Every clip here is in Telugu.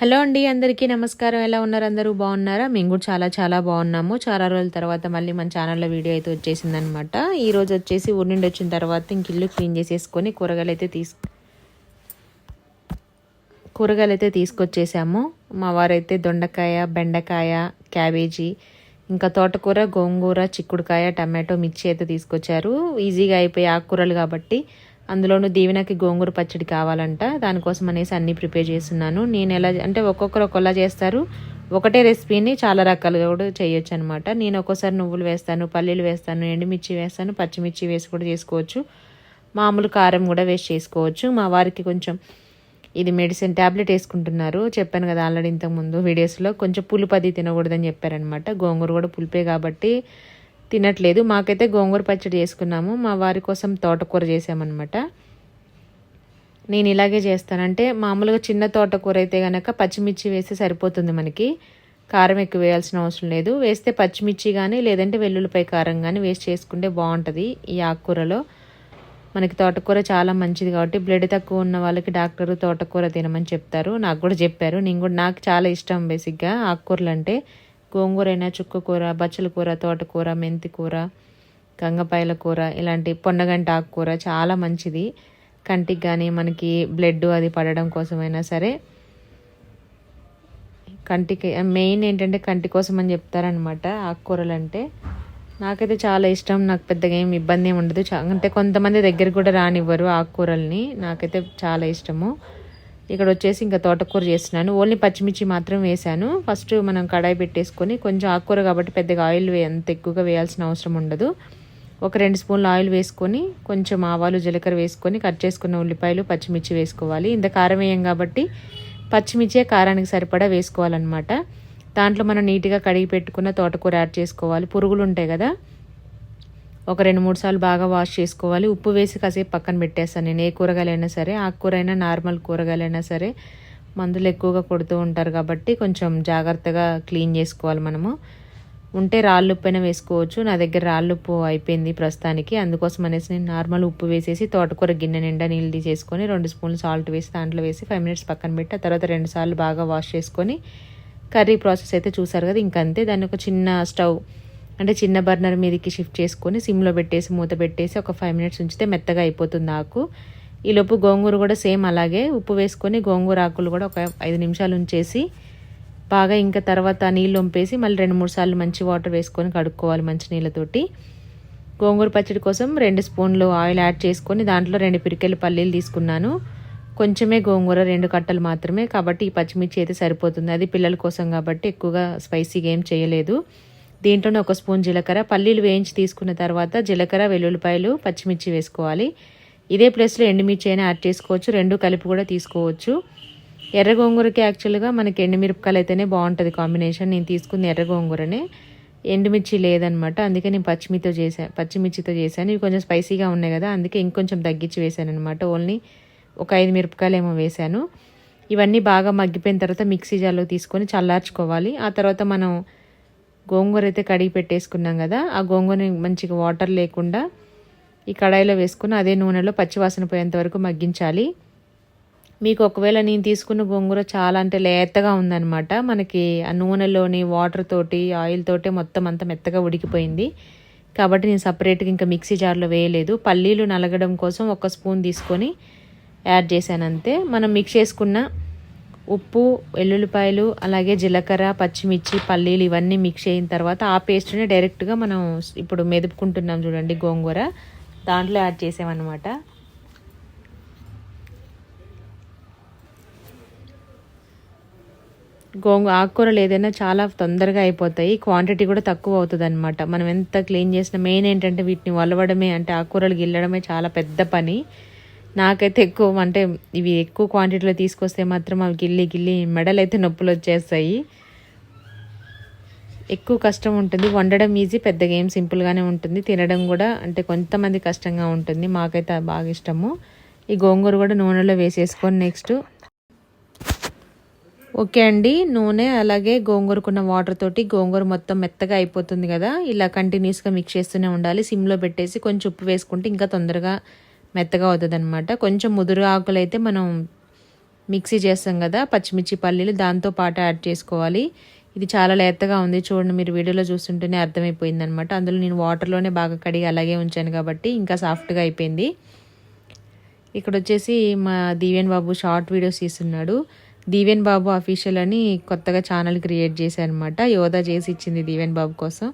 హలో అండి అందరికీ నమస్కారం. ఎలా ఉన్నారు? అందరూ బాగున్నారా? మేము కూడా చాలా చాలా బాగున్నాము. చాలా రోజుల తర్వాత మళ్ళీ మన ఛానల్లో వీడియో అయితే వచ్చేసిందనమాట ఈ రోజు వచ్చేసి ఊరి నుండి వచ్చిన తర్వాత ఇంక ఇల్లు క్లీన్ చేసేసుకొని కూరగాయలు అయితే తీసు కూరగాయలు అయితే తీసుకొచ్చేసాము. మా వారైతే దొండకాయ బెండకాయ క్యాబేజీ ఇంకా తోటకూర గోంగూర చిక్కుడుకాయ టమాటో మిర్చి అయితే తీసుకొచ్చారు. ఈజీగా అయిపోయి ఆకుకూరలు కాబట్టి అందులోనూ దీవెనకి గోంగూర పచ్చడి కావాలంట. దానికోసం అనేసి అన్నీ ప్రిపేర్ చేస్తున్నాను. నేను ఎలా అంటే ఒక్కొక్కరు ఒక్కొక్కలా చేస్తారు. ఒకటే రెసిపీని చాలా రకాలుగా కూడా చేయొచ్చు అనమాట నేను ఒక్కోసారి నువ్వులు వేస్తాను పల్లీలు వేస్తాను ఎండుమిర్చి వేస్తాను పచ్చిమిర్చి వేసి కూడా చేసుకోవచ్చు. మామూలు కారం కూడా వేసి చేసుకోవచ్చు. మా వారికి కొంచెం ఇది మెడిసిన్ ట్యాబ్లెట్ వేసుకుంటున్నారు. చెప్పాను కదా ఆల్రెడీ ఇంతకుముందు వీడియోస్లో. కొంచెం పులుపది తినకూడదని చెప్పారనమాట. గోంగూర కూడా పులిపే కాబట్టి తినట్లేదు. మాకైతే గోంగూర పచ్చడి చేసుకున్నాము. మా వారి కోసం తోటకూర చేసామన్నమాట. నేను ఇలాగే చేస్తానంటే మామూలుగా చిన్న తోటకూర అయితే కనుక పచ్చిమిర్చి వేస్తే సరిపోతుంది మనకి. కారం ఎక్కువ వేయాల్సిన అవసరం లేదు. వేస్తే పచ్చిమిర్చి కానీ లేదంటే వెల్లుల్లిపై కారం కానీ వేస్ట్ చేసుకుంటే బాగుంటుంది ఈ ఆకుకూరలో. మనకి తోటకూర చాలా మంచిది కాబట్టి బ్లడ్ తక్కువ ఉన్న వాళ్ళకి డాక్టర్ తోటకూర తినమని చెప్తారు. నాకు కూడా చెప్పారు. నేను కూడా నాకు చాలా ఇష్టం బేసిక్గా ఆకుకూరలు అంటే గోంగూర అయినా చుక్కకూర బచ్చల కూర తోటకూర మెంతి కూర గంగపాయల కూర ఇలాంటి పొన్నగంట ఆకుకూర చాలా మంచిది. కంటికి కానీ మనకి బ్లడ్ అది పడడం కోసమైనా సరే కంటికి మెయిన్ ఏంటంటే కంటి కోసం అని చెప్తారనమాట ఆకుకూరలు అంటే నాకైతే చాలా ఇష్టం నాకు పెద్దగా ఏమి ఇబ్బంది ఏమి ఉండదు. అంటే కొంతమంది దగ్గర కూడా రానివ్వరు ఆకుకూరల్ని. నాకైతే చాలా ఇష్టము. ఇక్కడ వచ్చేసి ఇంకా తోటకూర చేస్తున్నాను. ఓన్లీ పచ్చిమిర్చి మాత్రం వేసాను ఫస్ట్ మనం కడాయి పెట్టేసుకొని కొంచెం ఆకుకూర కాబట్టి పెద్దగా ఆయిల్ అంత ఎక్కువగా వేయాల్సిన అవసరం ఉండదు. ఒక రెండు స్పూన్లు ఆయిల్ వేసుకొని కొంచెం ఆవాలు జీలకర్ర వేసుకొని కట్ చేసుకున్న ఉల్లిపాయలు పచ్చిమిర్చి వేసుకోవాలి. ఇంత కారం వేయం కాబట్టి పచ్చిమిర్చే కారానికి సరిపడా వేసుకోవాలన్నమాట. దాంట్లో మనం నీట్గా కడిగి పెట్టుకున్న తోటకూర యాడ్ చేసుకోవాలి. పురుగులు ఉంటాయి కదా. ఒక రెండు మూడు సార్లు బాగా వాష్ చేసుకోవాలి. ఉప్పు వేసి కాసేపు పక్కన పెట్టేస్తాను నేను. ఏ కూరగాయలైనా సరే ఆకుకూర అయినా నార్మల్ కూరగాయలైనా సరే మందులు ఎక్కువగా కొడుతూ ఉంటారు కాబట్టి కొంచెం జాగ్రత్తగా క్లీన్ చేసుకోవాలి మనము. ఉంటే రాళ్ళు ఉప్పు వేసుకోవచ్చు. నా దగ్గర రాళ్ళు ఉప్పు అయిపోయింది ప్రస్తుతానికి. అందుకోసం అనేసి నేను నార్మల్ ఉప్పు వేసేసి తోటకూర గిన్నె నిండా నీళ్ళు తీసేసుకొని రెండు స్పూన్లు సాల్ట్ వేసి దాంట్లో వేసి ఫైవ్ మినిట్స్ పక్కన పెట్టి ఆ తర్వాత రెండు సార్లు బాగా వాష్ చేసుకొని కర్రీ ప్రాసెస్ అయితే చూసారు కదా ఇంకంతే. దాన్ని ఒక చిన్న స్టవ్ అంటే చిన్న బర్నర్ మీదకి షిఫ్ట్ చేసుకొని సిమ్లో పెట్టేసి మూత పెట్టేసి ఒక ఫైవ్ మినిట్స్ ఉంచితే మెత్తగా అయిపోతుంది ఆకు. ఈలోపు గోంగూర కూడా సేమ్ అలాగే ఉప్పు వేసుకొని గోంగూర ఆకులు కూడా ఒక ఐదు నిమిషాలు ఉంచేసి బాగా ఇంకా తర్వాత నీళ్ళు వంపేసి మళ్ళీ రెండు మూడు సార్లు మంచి వాటర్ వేసుకొని కడుక్కోవాలి మంచి నీళ్ళతోటి గోంగూర పచ్చడి కోసం రెండు స్పూన్లు ఆయిల్ యాడ్ చేసుకొని దాంట్లో రెండు పిరికెలు పల్లీలు తీసుకున్నాను. కొంచెమే గోంగూర రెండు కట్టలు మాత్రమే. కాబట్టి ఈ పచ్చిమిర్చి అయితే సరిపోతుంది. అది పిల్లల కోసం కాబట్టి ఎక్కువగా స్పైసీగా ఏం చేయలేదు. దీంట్లోనే ఒక స్పూన్ జీలకర్ర పల్లీలు వేయించి తీసుకున్న తర్వాత జీలకర్ర వెల్లుల్లిపాయలు పచ్చిమిర్చి వేసుకోవాలి. ఇదే ప్లేస్లో ఎండుమిర్చి అయినా యాడ్ చేసుకోవచ్చు. రెండు కలిపి కూడా తీసుకోవచ్చు. ఎర్ర గోంగూరకి యాక్చువల్గా మనకి ఎండుమిరపకాయలు అయితేనే బాగుంటుంది కాంబినేషన్. నేను తీసుకుంది ఎర్ర గోంగూరనే. ఎండుమిర్చి లేదనమాట. అందుకే నేను పచ్చిమిర్చితో చేశాను పచ్చిమిర్చితో చేశాను. ఇవి కొంచెం స్పైసీగా ఉన్నాయి కదా అందుకే ఇంకొంచెం తగ్గించి వేశాను అనమాట ఓన్లీ ఒక ఐదు మిరపకాయలు ఏమో వేశాను. ఇవన్నీ బాగా మగ్గిపోయిన తర్వాత మిక్సీ జార్లో తీసుకొని చల్లార్చుకోవాలి. ఆ తర్వాత మనం గోంగూర అయితే కడిగి పెట్టేసుకున్నాం కదా ఆ గోంగూరని మంచిగా వాటర్ లేకుండా ఈ కడాయిలో వేసుకుని అదే నూనెలో పచ్చివాసన పోయేంత వరకు మగ్గించాలి. మీకు ఒకవేళ నేను తీసుకున్న గోంగూర చాలా అంటే లేతగా ఉందన్నమాట. మనకి ఆ నూనెలోని వాటర్ తోటి ఆయిల్ తోటి మొత్తం అంతా మెత్తగా ఉడికిపోయింది. కాబట్టి నేను సపరేట్గా ఇంకా మిక్సీ జార్లో వేయలేదు. పల్లీలు నలగడం కోసం ఒక స్పూన్ తీసుకొని యాడ్ చేశాను అంతే. మనం మిక్స్ చేసుకున్న ఉప్పు వెల్లుల్లిపాయలు అలాగే జీలకర్ర పచ్చిమిర్చి పల్లీలు ఇవన్నీ మిక్స్ అయిన తర్వాత ఆ పేస్ట్ని డైరెక్ట్గా మనం ఇప్పుడు మెదుపుకుంటున్నాం చూడండి గోంగూర. దాంట్లో యాడ్ చేసామన్నమాట. గోంగూ ఆకుకూరలు ఏదైనా చాలా తొందరగా అయిపోతాయి. క్వాంటిటీ కూడా తక్కువ అవుతుంది అనమాట మనం ఎంత క్లీన్ చేసినా మెయిన్ ఏంటంటే వీటిని వలవడమే అంటే ఆకుకూరలు గిల్లడమే చాలా పెద్ద పని. నాకైతే ఎక్కువ అంటే ఇవి ఎక్కువ క్వాంటిటీలో తీసుకొస్తే మాత్రం అవి గిల్లి గిల్లి మెడలు అయితే నొప్పులు వచ్చేస్తాయి. ఎక్కువ కష్టం ఉంటుంది. వండడం ఈజీ పెద్దగా ఏం సింపుల్గానే ఉంటుంది. తినడం కూడా అంటే కొంతమంది కష్టంగా ఉంటుంది. మాకైతే బాగా ఇష్టము. ఈ గోంగూర కూడా నూనెలో వేసేసుకొని నెక్స్ట్ ఓకే అండి. నూనె అలాగే గోంగూరకున్న వాటర్ తోటి గోంగూర మొత్తం మెత్తగా అయిపోతుంది కదా. ఇలా కంటిన్యూస్గా మిక్స్ చేస్తూనే ఉండాలి. సిమ్లో పెట్టేసి కొంచెం ఉప్పు వేసుకుంటే ఇంకా తొందరగా మెత్తగా అవుతుంది అనమాట కొంచెం ముదురు ఆకులు అయితే మనం మిక్సీ చేస్తాం కదా పచ్చిమిర్చి పల్లీలు దాంతో పాటు యాడ్ చేసుకోవాలి. ఇది చాలా లేతగా ఉంది చూడండి మీరు వీడియోలో చూస్తుంటేనే అర్థమైపోయింది అనమాట అందులో నేను వాటర్లోనే బాగా కడిగి అలాగే ఉంచాను కాబట్టి ఇంకా సాఫ్ట్గా అయిపోయింది. ఇక్కడ వచ్చేసి మా దీవెన్ బాబు షార్ట్ వీడియోస్ తీస్తున్నాడు. దీవెన్ బాబు అఫీషియల్ అని కొత్తగా ఛానల్ క్రియేట్ చేశారనమాట యోగా చేసి ఇచ్చింది దీవెన్ బాబు కోసం.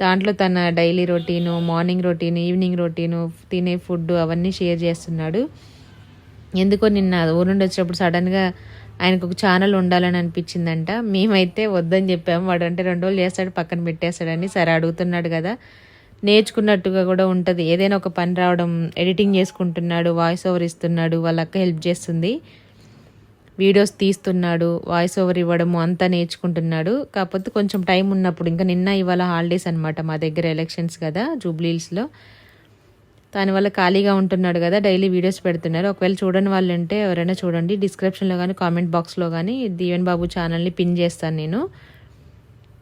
దాంట్లో తన daily routine morning routine evening routine తినే ఫుడ్ అవన్నీ షేర్ చేస్తున్నాడు. ఎందుకో నిన్న ఊరు నుండి వచ్చినప్పుడు సడన్గా ఆయనకు ఒక ఛానల్ ఉండాలని అనిపించిందంట. మేమైతే వద్దని చెప్పాము. వాడు అంటే రెండు రోజులు చేస్తాడు పక్కన పెట్టేస్తాడని సరే అడుగుతున్నాడు కదా. నేర్చుకున్నట్టుగా కూడా ఉంటుంది. ఏదైనా ఒక పని రావడం ఎడిటింగ్ చేసుకుంటున్నాడు వాయిస్ ఓవర్ ఇస్తున్నాడు వాళ్ళ అక్క హెల్ప్ చేస్తుంది. వీడియోస్ తీస్తున్నాడు వాయిస్ ఓవర్ ఇవ్వడము అంతా నేర్చుకుంటున్నాడు. కాకపోతే కొంచెం టైం ఉన్నప్పుడు ఇంకా నిన్న ఇవాళ హాలిడేస్ అనమాట మా దగ్గర ఎలక్షన్స్ కదా జూబ్లీల్స్లో దానివల్ల ఖాళీగా ఉంటున్నాడు కదా డైలీ వీడియోస్ పెడుతున్నారు. ఒకవేళ చూడని వాళ్ళు ఉంటే ఎవరైనా చూడండి డిస్క్రిప్షన్లో కానీ కామెంట్ బాక్స్లో కానీ దీవెన్ బాబు ఛానల్ని పిన్ చేస్తాను నేను.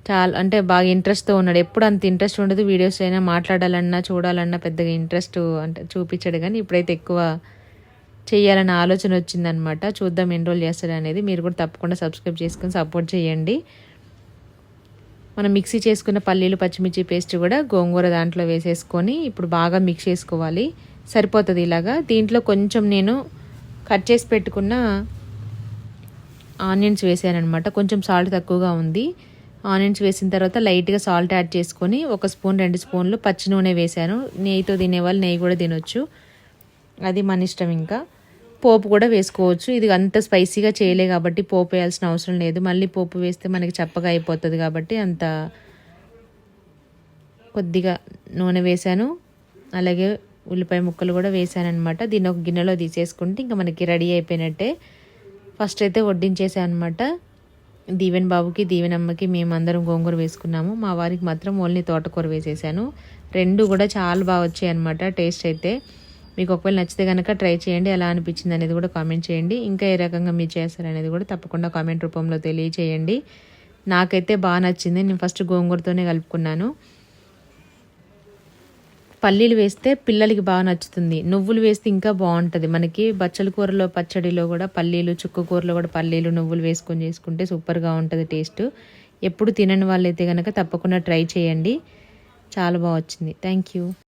చాలా అంటే బాగా ఇంట్రెస్ట్తో ఉన్నాడు. ఎప్పుడు అంత ఇంట్రెస్ట్ ఉండదు వీడియోస్ అయినా మాట్లాడాలన్నా చూడాలన్నా పెద్దగా ఇంట్రెస్ట్ అంటే చూపించాడు కానీ ఇప్పుడైతే ఎక్కువ చేయాలన్న ఆలోచన వచ్చిందనమాట చూద్దాం ఎన్రోల్ చేస్తాడు అనేది. మీరు కూడా తప్పకుండా సబ్స్క్రైబ్ చేసుకొని సపోర్ట్ చేయండి. మనం మిక్సీ చేసుకున్న పల్లీలు పచ్చిమిర్చి పేస్ట్ కూడా గోంగూర దాంట్లో వేసేసుకొని ఇప్పుడు బాగా మిక్స్ చేసుకోవాలి. సరిపోతుంది ఇలాగా. దీంట్లో కొంచెం నేను కట్ చేసి పెట్టుకున్న ఆనియన్స్ వేసానమాట కొంచెం సాల్ట్ తక్కువగా ఉంది. ఆనియన్స్ వేసిన తర్వాత లైట్గా సాల్ట్ యాడ్ చేసుకొని ఒక స్పూన్ రెండు స్పూన్లు పచ్చి నూనె వేశాను నెయ్యితో తినేవాళ్ళు నెయ్యి కూడా తినొచ్చు. అది మన ఇష్టం ఇంకా. పోపు కూడా వేసుకోవచ్చు. ఇది అంత స్పైసీగా చేయలే కాబట్టి పోపు వేయాల్సిన అవసరం లేదు. మళ్ళీ పోపు వేస్తే మనకి చప్పగా అయిపోతుంది కాబట్టి అంత కొద్దిగా నూనె వేసాను అలాగే ఉల్లిపాయ ముక్కలు కూడా వేసాను అనమాట దీన్ని ఒక గిన్నెలో తీసేసుకుంటే ఇంకా మనకి రెడీ అయిపోయినట్టే. ఫస్ట్ అయితే వడ్డించేసాను అనమాట దీవెన్ బాబుకి దీవెన్ అమ్మకి మేమందరం గోంగూర వేసుకున్నాము. మా వారికి మాత్రం ఓన్లీ తోటకూర వేసేసాను. రెండు కూడా చాలా బాగా వచ్చాయి అనమాట టేస్ట్ అయితే. మీకు ఒకవేళ నచ్చితే కనుక ట్రై చేయండి ఎలా అనిపించింది అనేది కూడా కామెంట్ చేయండి. ఇంకా ఏ రకంగా మీరు చేస్తారనేది కూడా తప్పకుండా కామెంట్ రూపంలో తెలియచేయండి. నాకైతే బాగా నచ్చింది. నేను ఫస్ట్ గోంగూరతోనే కలుపుకున్నాను. పల్లీలు వేస్తే పిల్లలకి బాగా నచ్చుతుంది. నువ్వులు వేస్తే ఇంకా బాగుంటుంది. మనకి బచ్చల కూరలో పచ్చడిలో కూడా పల్లీలు చుక్క కూరలో కూడా పల్లీలు నువ్వులు వేసుకొని చేసుకుంటే సూపర్గా ఉంటుంది టేస్ట్. ఎప్పుడు తినని వాళ్ళైతే కనుక తప్పకుండా ట్రై చేయండి. చాలా బాగా వచ్చింది. Thank you